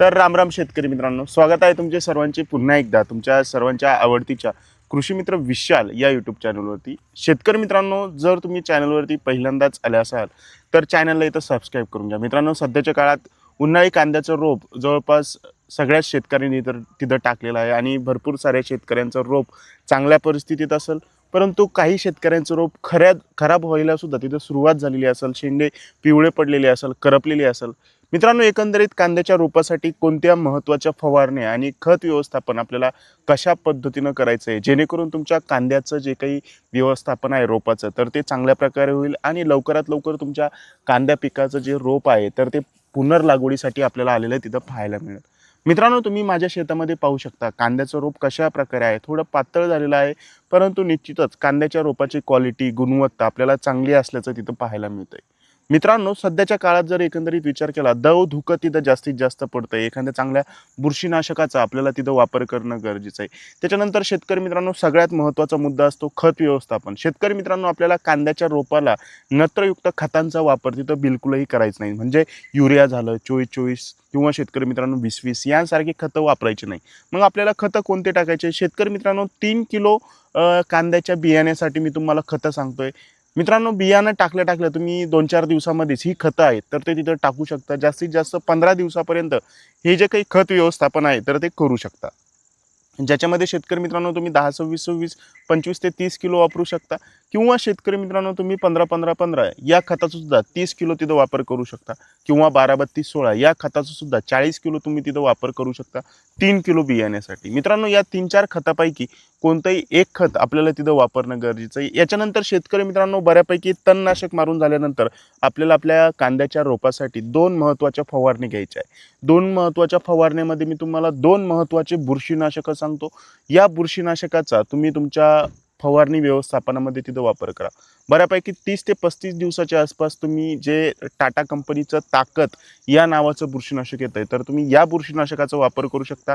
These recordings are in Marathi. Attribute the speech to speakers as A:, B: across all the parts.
A: तर रामराम शेतकरी मित्रांनो स्वागत आहे तुमचे सर्वांचे पुन्हा एकदा तुमच्या सर्वांच्या आवडतीच्या कृषी मित्र विशाल या यूट्यूब चॅनलवरती शेतकरी मित्रांनो जर तुम्ही चॅनलवरती पहिल्यांदाच आले असाल तर चॅनलला इथं सबस्क्राईब करून घ्या. मित्रांनो सध्याच्या काळात उन्हाळी कांद्याचं रोप जवळपास सगळ्याच शेतकऱ्यांनी तर तिथं टाकलेलं आहे आणि भरपूर साऱ्या शेतकऱ्यांचं रोप चांगल्या परिस्थितीत असेल परंतु काही शेतकऱ्यांचं रोप खऱ्या खराब व्हायला सुद्धा तिथं सुरुवात झालेली असेल शेंडे पिवळे पडलेले असेल करपलेले असेल मित्रांनो एकंदरीत कांद्याच्या रोपासाठी कोणत्या महत्त्वाच्या फवारण्या आणि खत व्यवस्थापन आपल्याला कशा पद्धतीनं करायचं आहे जेणेकरून तुमच्या कांद्याचं जे काही व्यवस्थापन आहे रोपाचं तर ते चांगल्या प्रकारे होईल आणि लवकरात लवकर तुमच्या कांद्या पिकाचं जे रोप आहे तर ते पुनर्लागवडीसाठी आपल्याला आलेलं तिथं पाहायला मिळेल. मित्रांनो तुम्ही माझ्या शेतामध्ये पाहू शकता कांद्याचं रोप कशा प्रकारे आहे? थोडं पातळ झालेलं आहे परंतु निश्चितच कांद्याच्या रोपाची क्वालिटी गुणवत्ता आपल्याला चांगली असल्याचं तिथं पाहायला मिळतं आहे मित्रांनो सध्याच्या काळात जर एकंदरीत विचार केला दव धुकं तिथं जास्तीत जास्त पडतंय. एखाद्या चांगल्या बुरशीनाशकाचा आपल्याला तिथं वापर करणं गरजेचं आहे. त्याच्यानंतर शेतकरी मित्रांनो सगळ्यात महत्त्वाचा मुद्दा असतो खत व्यवस्थापन. शेतकरी मित्रांनो आपल्याला कांद्याच्या रोपाला नत्रयुक्त खतांचा वापर तिथं बिलकुलही करायचा नाही. म्हणजे युरिया झालं चोवीस चोवीस किंवा शेतकरी मित्रांनो वीस वीस यांसारखी खतं वापरायची नाही. मग आपल्याला खतं कोणते टाकायचे? शेतकरी मित्रांनो तीन किलो कांद्याच्या बियाण्यासाठी मी तुम्हाला खतं सांगतोय. मित्रांनो बियाणं टाकलं टाकलं तुम्ही दोन चार दिवसामध्येच ही खतं आहेत तर ते तिथं टाकू शकता. जास्तीत जास्त पंधरा दिवसापर्यंत हे जे काही खत व्यवस्थापन आहे तर ते करू शकता. ज्याच्यामध्ये शेतकरी मित्रांनो तुम्ही दहा सव्वीस सव्वीस पंचवीस ते तीस किलो वापरू शकता किंवा शेतकरी मित्रांनो तुम्ही पंधरा पंधरा पंधरा या खताचा सुद्धा तीस किलो तिथं वापर करू शकता. किंवा बारा बत्तीस सोळा या खताचा सुद्धा चाळीस किलो तुम्ही तिथं वापर करू शकता. तीन किलो बियाण्यासाठी. मित्रांनो या तीन चार खतापैकी कोणतंही एक खत आपल्याला तिथं वापरणं गरजेचं आहे. याच्यानंतर शेतकरी मित्रांनो बऱ्यापैकी तणनाशक मारून झाल्यानंतर आपल्याला आपल्या कांद्याच्या रोपासाठी दोन महत्त्वाच्या फवारणी घ्यायच्या आहे दोन महत्त्वाच्या फवारण्यामध्ये मी तुम्हाला दोन महत्त्वाचे बुरशीनाशकं सांगतो. या बुरशीनाशकाचा तुम्ही तुमच्या फवारणी व्यवस्थापनामध्ये तिथं वापर करा. बऱ्यापैकी तीस ते पस्तीस दिवसाच्या आसपास तुम्ही जे टाटा कंपनीचं ताकद या नावाचं बुरशीनाशक येतं आहे तर तुम्ही या बुरशीनाशकाचा वापर करू शकता.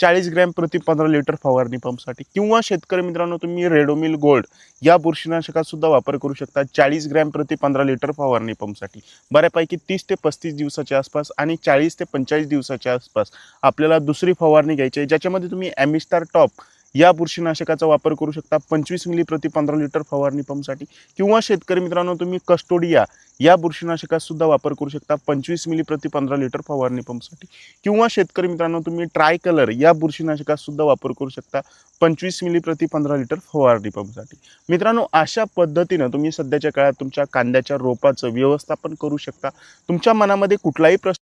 A: चाळीस ग्रॅम प्रति पंधरा लिटर फवारणी पंपसाठी किंवा शेतकरी मित्रांनो तुम्ही रेडोमिल गोल्ड या बुरशीनाशकातसुद्धा वापर करू शकता चाळीस ग्रॅम प्रति पंधरा लिटर फवारणी पंपसाठी. बऱ्यापैकी तीस ते पस्तीस दिवसाच्या आसपास आणि चाळीस ते पंचेचाळीस दिवसाच्या आसपास आपल्याला दुसरी फवारणी घ्यायची आहे ज्याच्यामध्ये तुम्ही ॲमिस्टार टॉप या बुरशीनाशकाचा वापर करू शकता. पंचवीस मिली प्रति पंधरा लिटर फवारणी पंपसाठी. किंवा शेतकरी मित्रांनो तुम्ही कस्टोडिया या बुरशीनाशकासुद्धा वापर करू शकता. पंचवीस मिली प्रति पंधरा लिटर फवारणी पंपसाठी. किंवा शेतकरी मित्रांनो तुम्ही ट्राय कलर या बुरशीनाशकासुद्धा वापर करू शकता. पंचवीस मिली प्रति पंधरा लिटर फवारणी पंपसाठी. मित्रांनो अशा पद्धतीनं तुम्ही सध्याच्या काळात तुमच्या कांद्याच्या रोपाचं व्यवस्थापन करू शकता. तुमच्या मनामध्ये कुठलाही प्रश्न